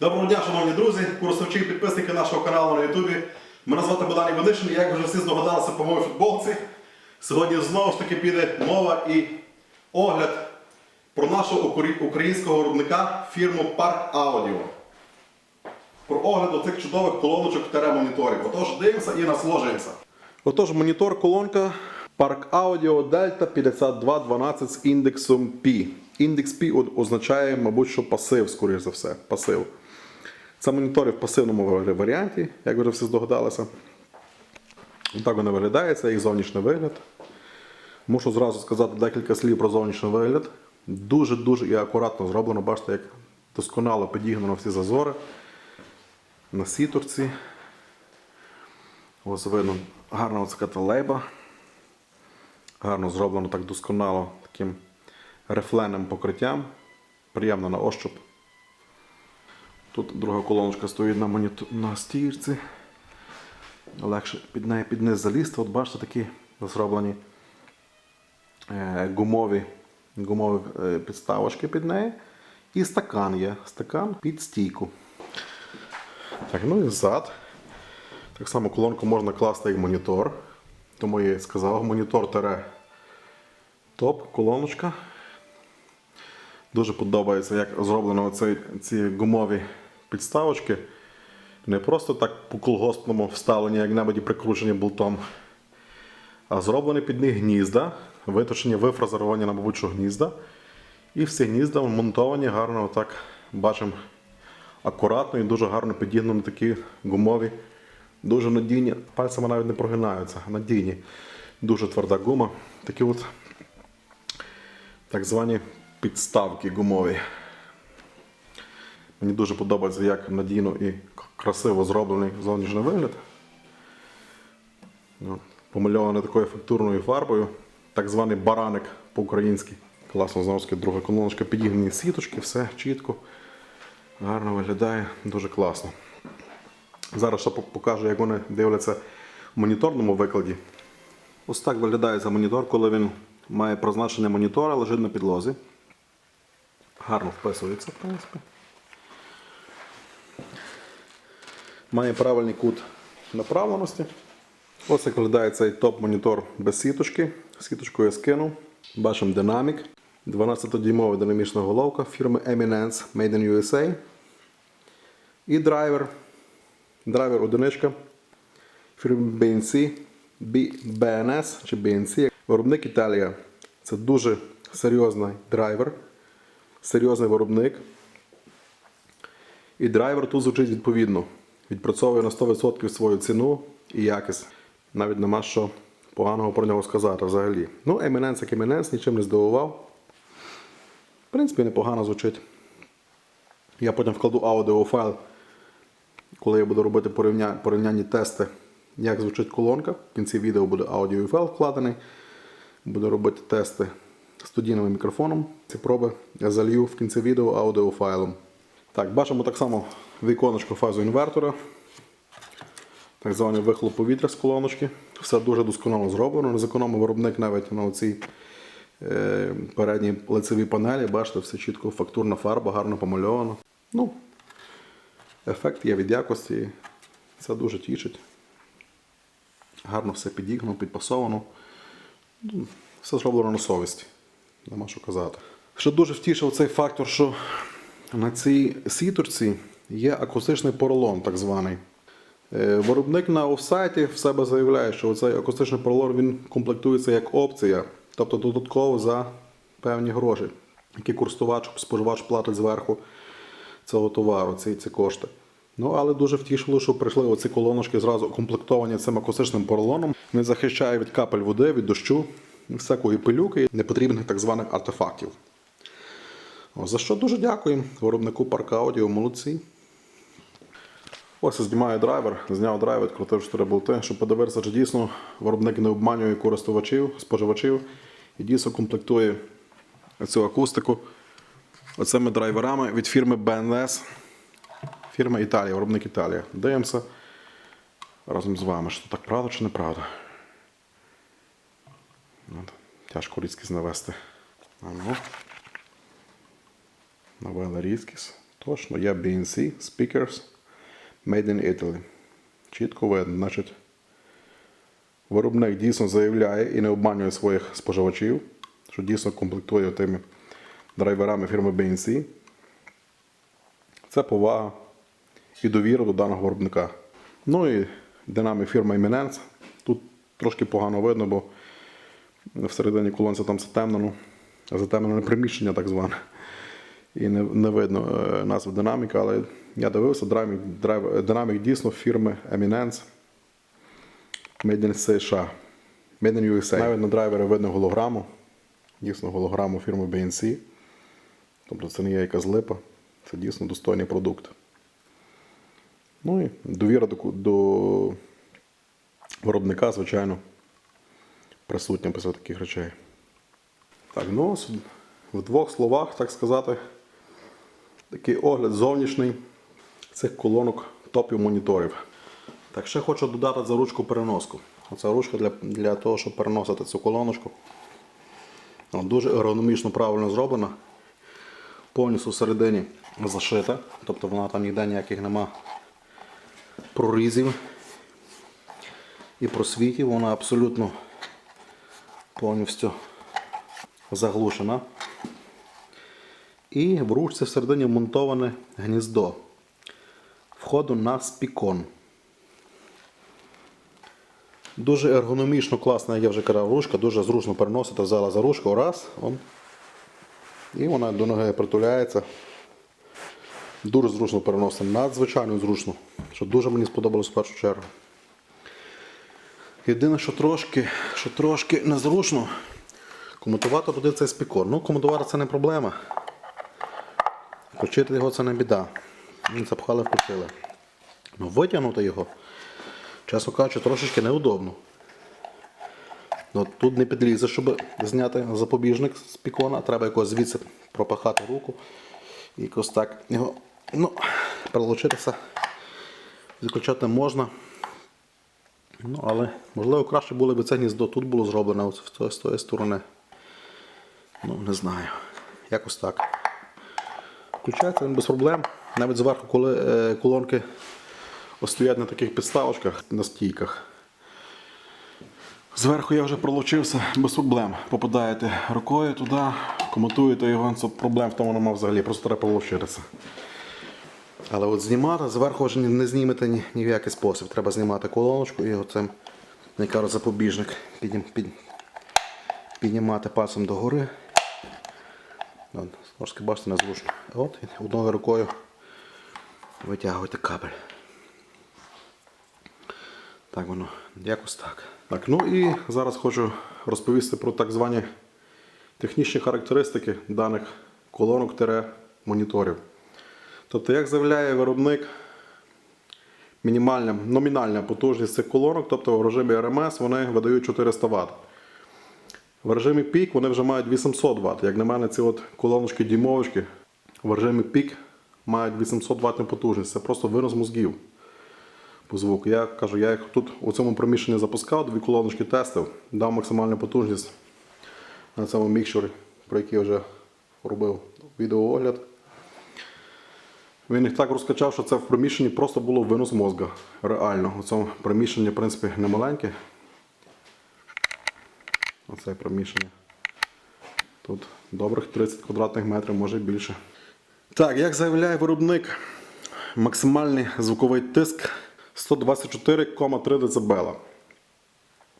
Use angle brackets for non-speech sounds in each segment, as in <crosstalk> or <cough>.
Доброго дня, шановні друзі, користувачі і підписники нашого каналу на Ютубі. Мене звати Богдан Іванишин, і як вже всі здогадалися по моїй футболці. Сьогодні знову ж таки піде мова і огляд про нашого українського виробника фірму Парк Аудіо. Про огляд оцих чудових колоночок та моніторів. Отож, дивимося і насолоджуємося. Отож, монітор колонка Park Audio Delta 5212 з індексом P. Індекс P означає, мабуть, що пасив, скоріш за все. Пасив. Це монітори в пасивному варіанті, як вже всі здогадалися. Так вони виглядає, це їх зовнішній вигляд. Мушу зразу сказати декілька слів про зовнішній вигляд. Дуже-дуже і акуратно зроблено. Бачите, як досконало підігнано всі зазори на сітурці. Ось видно гарна ось лейба. Гарно зроблено так досконало таким рифленим покриттям. Приємно на ощуп. Тут друга колоночка стоїть на, монітор... на стірці. Легше під неї під низ залізти. От бачите, такі зроблені е, гумові, гумові е, підставочки під неї. І стакан є. Стакан під стійку. Так, ну і зад. Так само колонку можна класти як монітор. Тому я і сказав, монітор тере топ, колоночка. Дуже подобається, як зроблено оці, ці гумові підставочки. Не просто так по колгоспному вставлені, як-небудь прикручені болтом, а зроблені під них гнізда, виточені, вифразеровані на що гнізда. І всі гнізда монтовані гарно, отак бачимо акуратно і дуже гарно підігнані такі гумові, дуже надійні. Пальцями навіть не прогинаються, надійні. Дуже тверда гума. Такі от так звані підставки гумові. Мені дуже подобається, як надійно і красиво зроблений зовнішній вигляд. Ну, Помальований такою фактурною фарбою. Так званий бараник по-українськи. Класно знову друга колоночка, підігнані сіточки, все чітко. Гарно виглядає, дуже класно. Зараз ще покажу, як вони дивляться в моніторному викладі. Ось так виглядає цей монітор, коли він має призначення монітора, лежить на підлозі. Гарно вписується, в принципі. Має правильний кут направленості. Ось як виглядає цей топ-монітор без сіточки. Сіточку я скинув. Бачимо динамік. 12-дюймова динамічна головка фірми Eminence Made in USA. І драйвер. Драйвер одиничка фірми BNC, BNS чи BNC. Виробник Італія. Це дуже серйозний драйвер, серйозний виробник. І драйвер тут звучить відповідно. Відпрацьовує на 100% свою ціну і якість. Навіть нема що поганого про нього сказати взагалі. Ну, Eminence як Eminence, нічим не здивував. В принципі, непогано звучить. Я потім вкладу аудіофайл, коли я буду робити порівня... порівнянні тести, як звучить колонка. В кінці відео буде аудіофайл вкладений. Буду робити тести студійним мікрофоном. Ці проби я залью в кінці відео аудіофайлом. Так, бачимо так само віконечко фазу інвертора. Так званий вихлоп повітря з колоночки. Все дуже досконало зроблено. Не виробник навіть на цій е, передній лицевій панелі. Бачите, все чітко, фактурна фарба, гарно помальовано. Ну, ефект є від якості. Це дуже тішить. Гарно все підігнано, підпасовано. Все зроблено на совісті. Нема що казати. Що дуже втішив цей фактор, що на цій сіточці є акустичний поролон, так званий. Е, Виробник на офсайті в себе заявляє, що цей акустичний поролон він комплектується як опція, тобто додатково за певні гроші, які користувач, споживач платить зверху цього товару, ці, ці кошти. Ну, але дуже втішило, що прийшли оці колоночки зразу комплектовані цим акустичним поролоном. Не захищає від капель води, від дощу, всякої пилюки, непотрібних так званих артефактів. За що дуже дякуємо виробнику парка Аудіо, молодці. Ось знімаю драйвер, зняв драйвер, відкрутив 4 болти, щоб подивитися, чи дійсно виробник не обманює користувачів, споживачів і дійсно комплектує цю акустику оцими драйверами від фірми BNS, фірма Італія, виробник Італія. Дивимося разом з вами, що так правда чи неправда. Тяжко різкість навести. А ну. Навели різкість. Точно, є BNC Speakers Made in Italy. Чітко видно, значить, виробник дійсно заявляє і не обманює своїх споживачів, що дійсно комплектує тими драйверами фірми BNC. Це повага і довіра до даного виробника. Ну і динамік фірми Eminence. Тут трошки погано видно, бо всередині колонця там затемнено, затемнене приміщення так зване. І не, не видно е, назви динаміка, але я дивився, динамік, динамік дійсно фірми Eminence Made in США. Made in USA. Навіть на драйвері видно голограму. Дійсно голограму фірми BNC. Тобто це не є якась липа, це дійсно достойний продукт. Ну і довіра до, до виробника, звичайно, присутня після таких речей. Так, ну, в двох словах, так сказати, такий огляд зовнішній цих колонок топів моніторів. Так, ще хочу додати за ручку переноску. Оця ручка для, для того, щоб переносити цю колоночку. Вона дуже ергономічно правильно зроблена. Повністю всередині зашита. Тобто вона там ніде ніяких нема прорізів і просвітів. Вона абсолютно повністю заглушена. І в ручці всередині вмонтоване гніздо входу на спікон. Дуже ергономічно класна, як я вже казав, ручка, дуже зручно переносити, взяла за ручку, раз, он, і вона до ноги притуляється. Дуже зручно переносити, надзвичайно зручно, що дуже мені сподобалось в першу чергу. Єдине, що трошки, що трошки незручно, комутувати туди цей спікор. Ну, комутувати це не проблема. Включити його це не біда. Запхали, включили. Ну, витягнути його, чесно кажучи, трошечки неудобно. Ну, тут не підлізе, щоб зняти запобіжник з пікона, треба якось звідси пропахати руку і якось так його ну, прилучитися. Відключати можна. Ну, але можливо краще було б це гніздо тут було зроблено з тої сторони. Ну, не знаю. Якось так. Включається без проблем. Навіть зверху, коли е, колонки стоять на таких підставочках, на стійках. Зверху я вже пролучився без проблем. Попадаєте рукою туди, комутуєте його, це проблем в тому немає взагалі, просто треба пролучитися. Але от знімати зверху вже не- знімете ні, ні в який спосіб. Треба знімати колоночку і оцим, як кажуть, запобіжник піднім, під, піднімати пальцем догори. Трошки бачите, незручно. От, одною рукою витягуєте кабель. Так воно, якось так. Так, ну і зараз хочу розповісти про так звані технічні характеристики даних колонок-моніторів. Тобто, як заявляє виробник, мінімальна номінальна потужність цих колонок, тобто в режимі RMS вони видають 400 Вт. В режимі пік вони вже мають 800 Вт. Як на мене, ці от колоночки дімовочки в режимі пік мають 800 Вт потужність. Це просто винос мозгів по звуку. Я кажу, я їх тут у цьому приміщенні запускав, дві колоночки тестив, дав максимальну потужність на цьому мікшері, про який я вже робив відеоогляд. Він їх так розкачав, що це в приміщенні просто було винос мозга. Реально. У цьому приміщенні, в принципі, не маленьке. Оце приміщення. Тут добрих 30 квадратних метрів, може більше. Так, як заявляє виробник, максимальний звуковий тиск 124,3 дБ.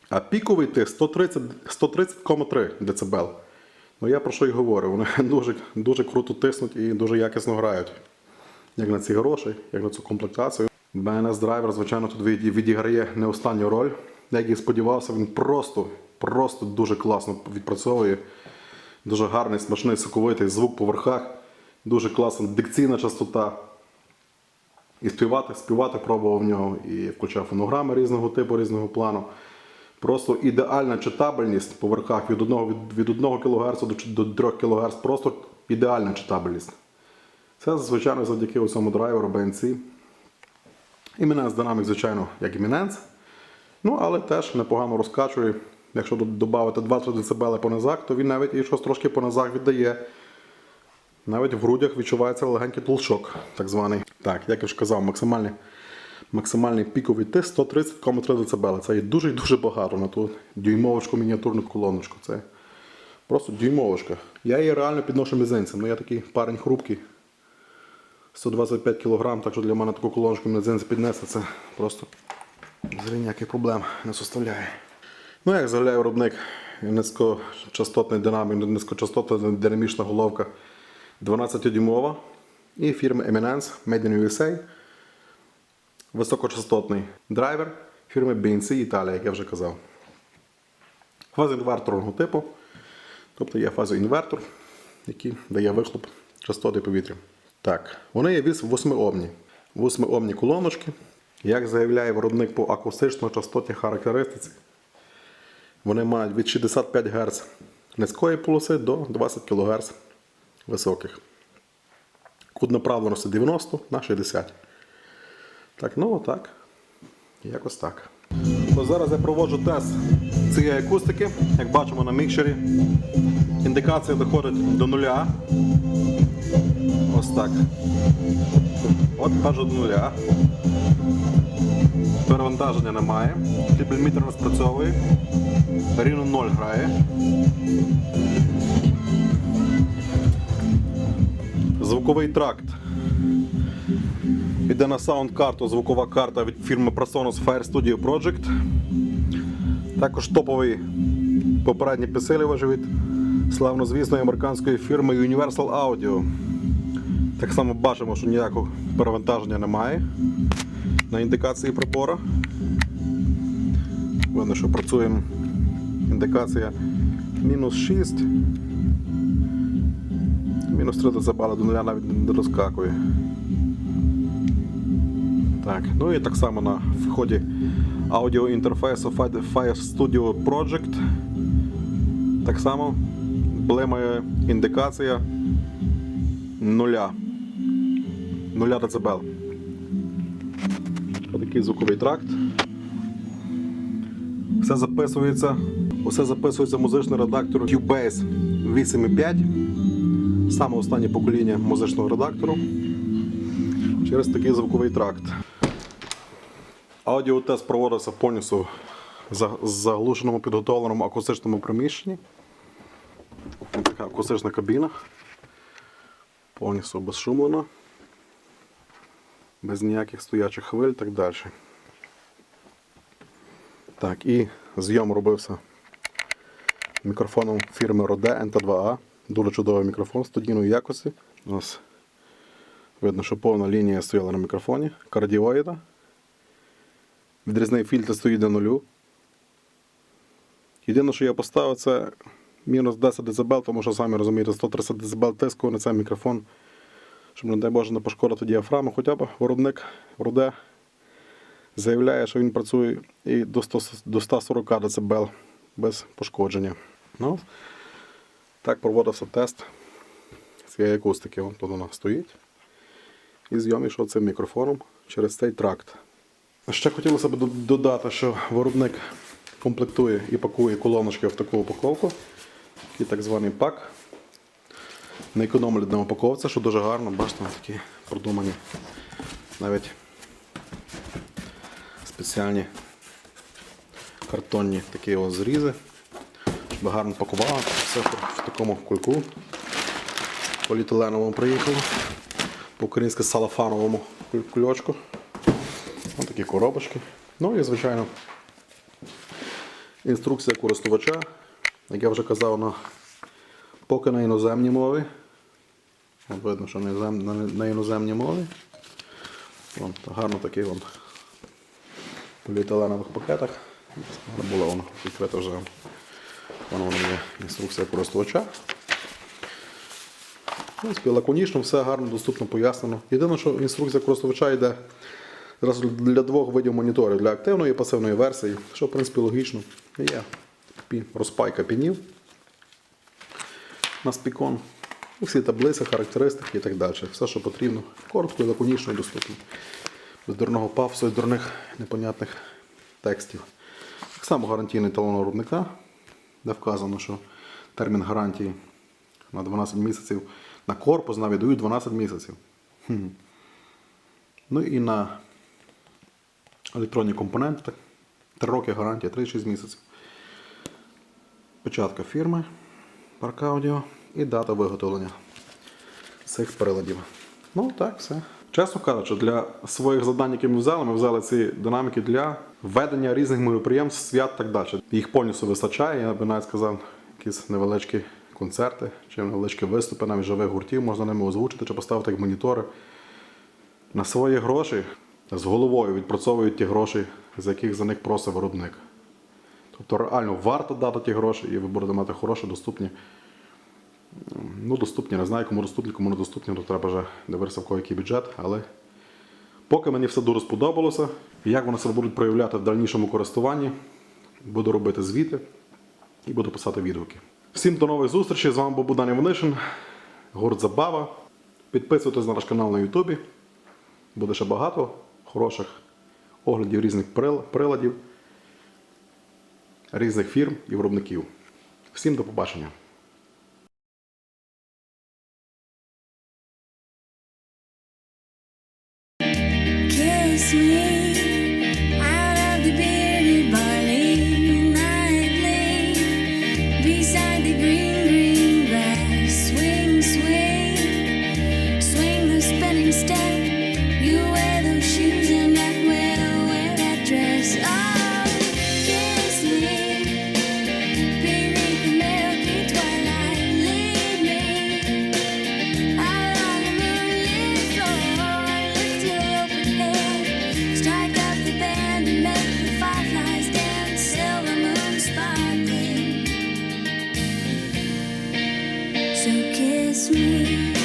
А піковий тиск 130 130,3 дБ. Ну я про що й говорю, вони <laughs> дуже, дуже круто тиснуть і дуже якісно грають. Як на ці гроші, як на цю комплектацію. BNS драйвер, звичайно, тут відіграє не останню роль. Як і сподівався, він просто, просто дуже класно відпрацьовує. Дуже гарний, смачний, соковитий звук по верхах, дуже класна дикційна частота. І співати, співати пробував в нього, і включав фонограми різного типу, різного плану. Просто ідеальна читабельність по верхах від 1, від, від 1 кГц до, до 3 кГц. Просто ідеальна читабельність. Це, звичайно, завдяки цьому драйверу BNC. Eminence Dynamic, звичайно, як Eminence. Ну, але теж непогано розкачує. Якщо додати 2-3 дБ по низах, то він навіть і щось трошки по низах віддає. Навіть в грудях відчувається легенький толчок, так званий. Так, як я вже казав, максимальний, максимальний піковий тиск 130,3 дБ. Це є дуже і дуже багато на ту дюймовочку мініатюрну колоночку. Це просто дюймовочка. Я її реально підношу мізинцем. Ну я такий парень хрупкий. 125 кг, так що для мене таку колоночку мізинцем піднести, це просто ніяких проблем не составляє. Ну, як заявляє виробник, низькочастотний динамік, низькочастотна динамічна головка 12-дюймова і фірми Eminence Made in USA. Високочастотний драйвер фірми BNC Італія, як я вже казав. Фазоінверторного типу. Тобто є фазоінвертор, який дає вихлоп частоти повітря. Так, вони є віс восьмиомні. Восьмиомні колоночки. Як заявляє виробник по акустично-частотній характеристиці, вони мають від 65 Гц низької полоси до 20 кГц високих. Кут направленості 90 на 60. Так, ну отак. Якось так. Ось зараз я проводжу тест цієї акустики. Як бачимо на мікшері. Індикація доходить до нуля. Ось так. От до нуля. Перевантаження немає. Кліпельмітер не спрацьовує. Рівно 0 грає. Звуковий тракт. Іде на саунд-карту звукова карта від фірми Presonus Fire Studio Project. Також топовий попередній підсилювач від славнозвісної американської фірми Universal Audio. Так само бачимо, що ніякого перевантаження немає на індикації прибора. Видно, що працюємо. Індикація мінус 6. Мінус 3 дБ до нуля навіть не розкакує. Так, ну і так само на вході аудіоінтерфейсу Fire Studio Project. Так само блимає індикація нуля. Нуля дБ. Отакий звуковий тракт. Все записується. Усе записується музичний редактор Cubase 8.5. Саме останнє покоління музичного редактору. Через такий звуковий тракт. Аудіотест проводився повністю в заглушеному підготовленому акустичному приміщенні. Така акустична кабіна. Повністю безшумлена. Без ніяких стоячих хвиль і так далі. Так, і зйом робився мікрофоном фірми Rode NT2A. Дуже чудовий мікрофон студійної якості. Ось видно, що повна лінія стояла на мікрофоні. Кардіоїда. Відрізний фільтр стоїть до нулю. Єдине, що я поставив, це мінус 10 дБ, тому що, самі розумієте, 130 дБ тиску на цей мікрофон, щоб, не дай Боже, не пошкодити діафраму. Хоча б виробник Руде заявляє, що він працює і до 100 до 140 дБ без пошкодження. Ну, так проводився тест цієї акустики. Вон тут вона стоїть. І зйом йшов цим мікрофоном через цей тракт. Ще хотілося б додати, що виробник комплектує і пакує колоночки в таку упаковку. Такий так званий пак. Не економлять на упаковці, що дуже гарно, бачите, такі продумані навіть спеціальні картонні такі ось зрізи. Щоб гарно пакували. Все в такому кульку поліетиленовому приїхало. По-українськи салафановому кульочку. Ось такі коробочки. Ну і, звичайно, інструкція користувача, як я вже казав, на, поки на іноземній мові. Видно, що на, інозем- на, на іноземній мові. Вон, гарно такий вон поліетиленових пакетах. Не було воно відкрито вже. Воно є інструкція користувача. В принципі, лаконічно, все гарно, доступно пояснено. Єдине, що інструкція користувача йде зараз для двох видів моніторів, для активної і пасивної версії, що в принципі логічно. Є розпайка пінів на спікон. Всі таблиці, характеристики і так далі. Все, що потрібно. Коротко і лаконічно і доступно. Без дурного пафосу і дурних непонятних текстів. Так само гарантійний талон виробника, де вказано, що термін гарантії на 12 місяців На корпус навіть дають 12 місяців. Хм. Ну і на електронні компоненти. так, 3 роки гарантія, 36 місяців. Початка фірми Park Audio і дата виготовлення цих приладів. Ну так, все. Чесно кажучи, для своїх завдань, які ми взяли, ми взяли ці динаміки для ведення різних мероприємств, свят так далі. Їх повністю вистачає, я би навіть сказав, якісь невеличкі концерти чи невеличкі виступи, навіть живих гуртів, можна ними озвучити чи поставити як монітори. На свої гроші з головою відпрацьовують ті гроші, за яких за них просить виробник. Тобто реально варто дати ті гроші, і ви будете мати хороші, доступні. Ну, доступні, не знаю, кому доступні, кому не доступні, то треба вже дивитися, в кого який бюджет. Але поки мені все дуже сподобалося, як вони себе будуть проявляти в дальнішому користуванні, буду робити звіти і буду писати відгуки. Всім до нових зустрічей. З вами був Богдан Іванишин, гурт Забава. Підписуйтесь на наш канал на Ютубі. Буде ще багато хороших оглядів різних приладів, різних фірм і виробників. Всім до побачення! So kiss me